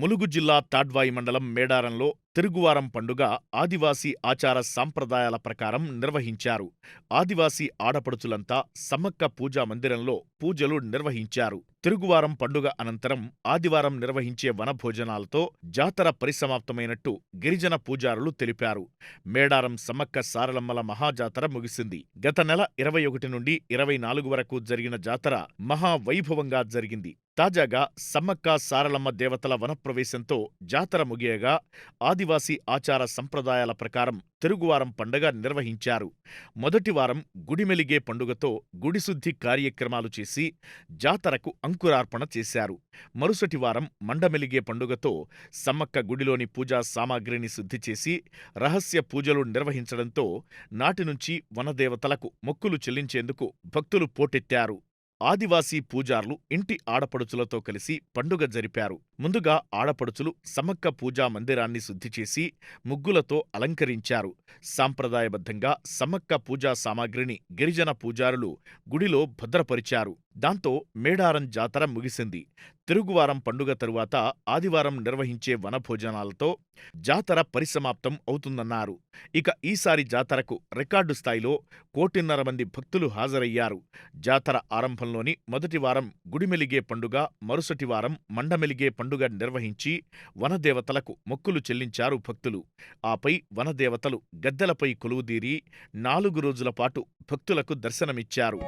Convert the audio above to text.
ములుగు జిల్లా తాడ్వాయి మండలం మేడారంలో తిరుగువారం పండుగ ఆదివాసీ ఆచార సాంప్రదాయాల ప్రకారం నిర్వహించారు. ఆదివాసీ ఆడపడుచులంతా సమ్మక్క పూజా మందిరంలో పూజలు నిర్వహించారు. తిరుగువారం పండుగ అనంతరం ఆదివారం నిర్వహించే వనభోజనాలతో జాతర పరిసమాప్తమైనట్టు గిరిజన పూజారులు తెలిపారు. మేడారం సమ్మక్క సారలమ్మల మహాజాతర ముగిసింది. గత నెల ఇరవై ఒకటి నుండి ఇరవై నాలుగు వరకు జరిగిన జాతర మహావైభవంగా జరిగింది. తాజాగా సమ్మక్క సారలమ్మ దేవతల వనప్రవేశంతో జాతర ముగియగా ఆదివాసీ ఆచార సంప్రదాయాల ప్రకారం తిరుగువారం పండగ నిర్వహించారు. మొదటి వారం గుడిమెలిగే పండుగతో గుడిశుద్ధి కార్యక్రమాలు చేసి జాతరకు అంకురార్పణ చేశారు. మరుసటి వారం మండమెలిగే పండుగతో సమ్మక్క గుడిలోని పూజా సామాగ్రిని శుద్ధి చేసి రహస్య పూజలు నిర్వహించడంతో నాటి నుంచి వనదేవతలకు మొక్కులు చెల్లించేందుకు భక్తులు పోటెత్తారు. ఆదివాసీ పూజార్లు ఇంటి ఆడపడుచులతో కలిసి పండుగ జరిపారు. ముందుగా ఆడపడుచులు సమక్క పూజా మందిరాన్ని శుద్ధి చేసి ముగ్గులతో అలంకరించారు. సాంప్రదాయబద్ధంగా సమక్క పూజా సామాగ్రిని గిరిజన పూజారులు గుడిలో భద్రపరిచారు. దాంతో మేడారం జాతర ముగిసింది. తిరుగువారం పండుగ తరువాత ఆదివారం నిర్వహించే వనభోజనాలతో జాతర పరిసమాప్తం అవుతుందన్నారు. ఇక ఈసారి జాతరకు రికార్డు స్థాయిలో కోటిన్నర మంది భక్తులు హాజరయ్యారు. జాతర ఆరంభంలోని మొదటి వారం గుడిమెలిగే పండుగ మరుసటి వారం మండమెలిగే పండుగ నిర్వహించి వనదేవతలకు మొక్కులు చెల్లించారు భక్తులు. ఆపై వనదేవతలు గద్దెలపై కొలువుదీరి నాలుగు రోజుల పాటు భక్తులకు దర్శనమిచ్చారు.